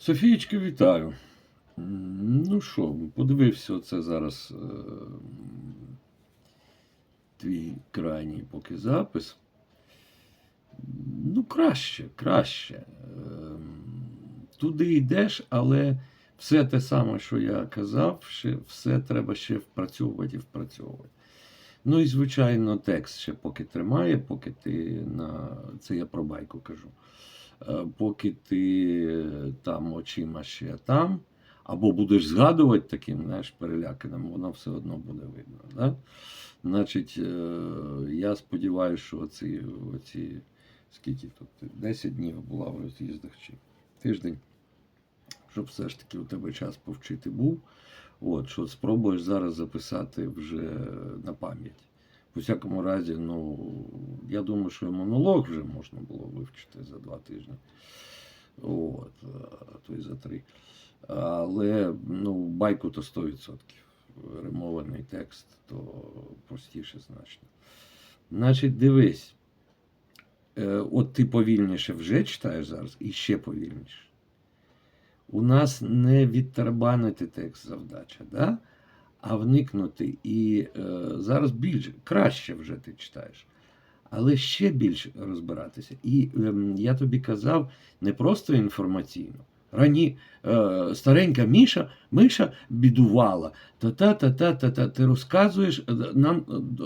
Софієчки, вітаю. Ну що, подивився оце зараз е, твій крайній поки запис. Ну, краще, краще. Ем, Туди йдеш, але все те саме, що я казав, ще, все треба ще впрацьовувати і впрацьовувати. Ну і, звичайно, текст ще поки тримає, поки ти на. Це я про байку кажу. Е, Поки ти там очима ще там, або будеш згадувати таким, знаєш, переляканим, воно все одно буде видно. Да? Значить, е, я сподіваюся, що оці, оці скільки тут, 10 днів була в роз'їздах чи тиждень, щоб все ж таки у тебе час повчити був. От, що спробуєш зараз записати вже на пам'ять. У всякому разі, ну, я думаю, що і монолог вже можна було вивчити за два тижні. От, а то й за три. Але ну, байку то 100%. Римований текст, то простіше значно. Значить, дивись. Е, От ти повільніше вже читаєш зараз і ще повільніше. У нас не відтарабанити текст завдача, да? А вникнути. І е, зараз більш краще вже ти читаєш, але ще більш розбиратися. І е, я тобі казав не просто інформаційно. Рані е, старенька Міша, Миша бідувала. Та-та-та-та-та-та. Ти розказуєш е, нам е,